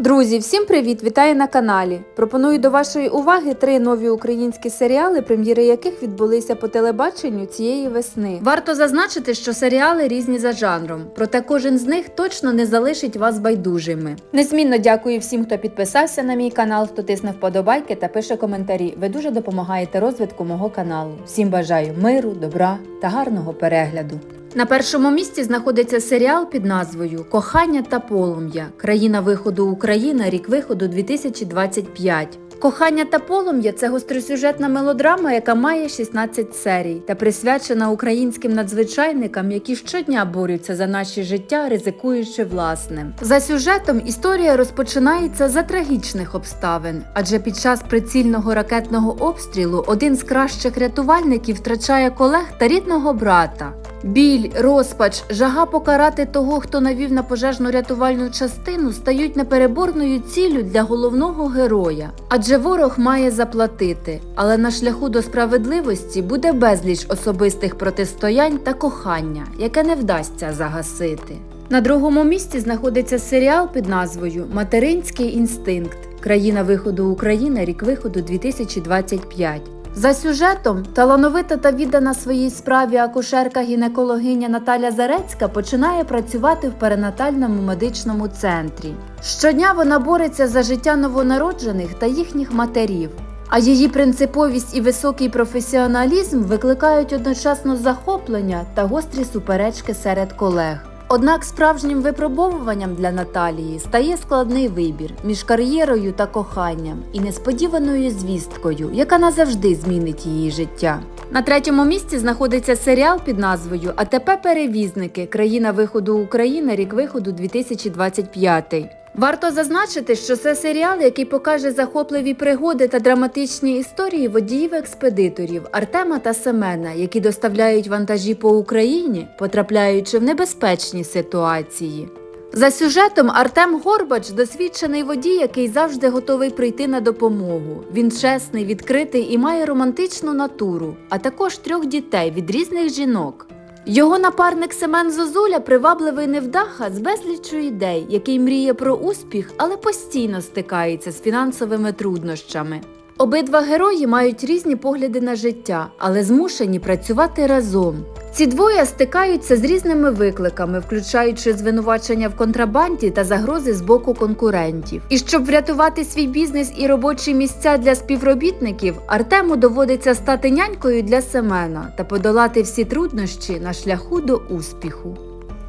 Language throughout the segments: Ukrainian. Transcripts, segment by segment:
Друзі, всім привіт! Вітаю на каналі. Пропоную до вашої уваги три нові українські серіали, прем'єри яких відбулися по телебаченню цієї весни. Варто зазначити, що серіали різні за жанром, проте кожен з них точно не залишить вас байдужими. Незмінно дякую всім, хто підписався на мій канал, хто тисне вподобайки та пише коментарі. Ви дуже допомагаєте розвитку мого каналу. Всім бажаю миру, добра та гарного перегляду. На першому місці знаходиться серіал під назвою Кохання та полум'я. Країна виходу Україна, рік виходу 2025. Кохання та полум'я це гостросюжетна мелодрама, яка має 16 серій та присвячена українським надзвичайникам, які щодня борються за наші життя, ризикуючи власним. За сюжетом історія розпочинається за трагічних обставин, адже під час прицільного ракетного обстрілу один з кращих рятувальників втрачає колег та рідного брата. Біль, розпач, жага покарати того, хто навів на пожежну рятувальну частину, стають непереборною ціллю для головного героя. Адже ворог має заплатити, але на шляху до справедливості буде безліч особистих протистоянь та кохання, яке не вдасться загасити. На другому місці знаходиться серіал під назвою Материнський інстинкт. Країна виходу України, рік виходу 2025. За сюжетом талановита та віддана своїй справі акушерка-гінекологиня Наталя Зарецька починає працювати в перинатальному медичному центрі. Щодня вона бореться за життя новонароджених та їхніх матерів. А її принциповість і високий професіоналізм викликають одночасно захоплення та гострі суперечки серед колег. Однак справжнім випробовуванням для Наталії стає складний вибір між кар'єрою та коханням і несподіваною звісткою, яка назавжди змінить її життя. На третьому місці знаходиться серіал під назвою АТП Перевізники Країна виходу України, рік виходу 2025. Варто зазначити, що це серіал, який покаже захопливі пригоди та драматичні історії водіїв-експедиторів Артема та Семена, які доставляють вантажі по Україні, потрапляючи в небезпечні ситуації. За сюжетом Артем Горбач досвідчений водій, який завжди готовий прийти на допомогу. Він чесний, відкритий і має романтичну натуру, а також трьох дітей від різних жінок. Його напарник Семен Зозуля привабливий невдаха з безліччю ідей, який мріє про успіх, але постійно стикається з фінансовими труднощами. Обидва герої мають різні погляди на життя, але змушені працювати разом. Ці двоє стикаються з різними викликами, включаючи звинувачення в контрабанді та загрози з боку конкурентів. І щоб врятувати свій бізнес і робочі місця для співробітників, Артему доводиться стати нянькою для Семена та подолати всі труднощі на шляху до успіху.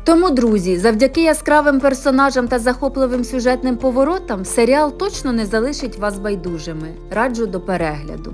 Тому, друзі, завдяки яскравим персонажам та захопливим сюжетним поворотам серіал точно не залишить вас байдужими. Раджу до перегляду.